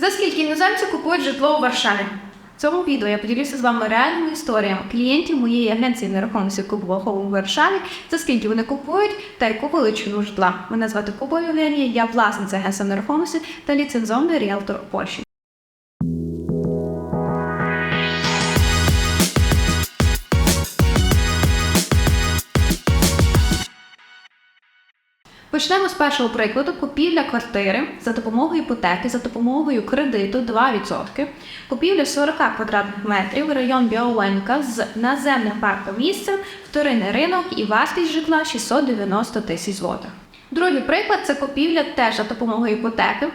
За скільки іноземці купують житло у Варшаві? В цьому відео я поділюся з вами реальними історіями клієнтів моєї агенції нерухомості купового у Варшаві, за скільки вони купують та яку величину житла. Мене звати Куба Євгенія, я власниця агентства нерухомості та ліцензований ріелтор у Польщі. Почнемо з першого прикладу купівля квартири за допомогою іпотеки, за допомогою кредиту 2%. Купівля 40 квадратних метрів, район Біоленка з наземним парком місцем, вторинний ринок і вартість житла 690 тисяч злотих. Другий приклад це купівля теж за допомогою іпотеки.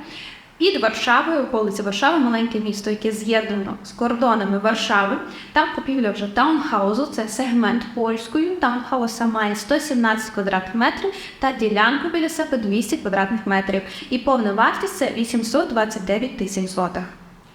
Під Варшавою, вулиці Варшави, маленьке місто, яке з'єднано з кордонами Варшави. Там купівля вже таунхаузу, це сегмент польською. Таунхауса має 117 квадратних метрів та ділянку біля себе 200 квадратних метрів. І повна вартість це 829 тисяч злотих.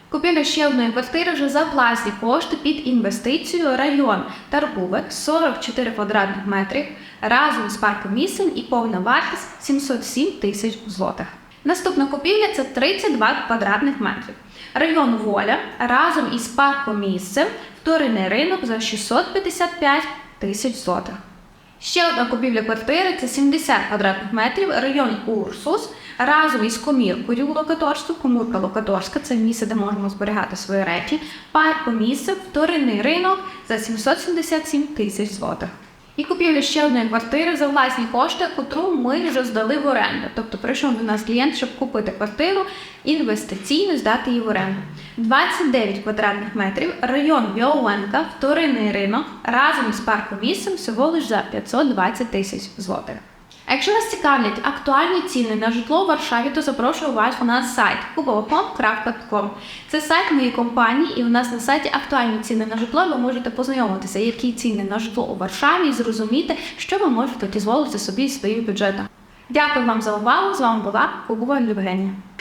Купівля ще одної квартири вже за власні кошти під інвестицію район Тарбувек 44 квадратних метрів разом з парком місцем і повна вартість 707 тисяч злотих. Наступна купівля це 32 квадратних метрів. Район Воля разом із парком місцем вторинний ринок за 655 тисяч злотих. Ще одна купівля квартири це 70 квадратних метрів, район Урсус, разом із коміркою локаторства, комірка локаторська, це місце, де можемо зберігати свої речі, парку місце, вторинний ринок за 777 тисяч злотих. І купівлю ще одної квартири за власні кошти, котру ми вже здали в оренду. Тобто прийшов до нас клієнт, щоб купити квартиру інвестиційно здати її в оренду. 29 квадратних метрів, район Біоленка, вторинний ринок, разом з парком місцем всього лише за 520 тисяч злотих. Якщо вас цікавлять актуальні ціни на житло в Варшаві, то запрошую вас у нас сайт kubopom.com. Це сайт моєї компанії, і у нас на сайті актуальні ціни на житло. Ви можете познайомитися, які ціни на житло у Варшаві, і зрозуміти, що ви можете дозволити собі і своїм бюджетом. Дякую вам за увагу. З вами була Кубова Євгенія.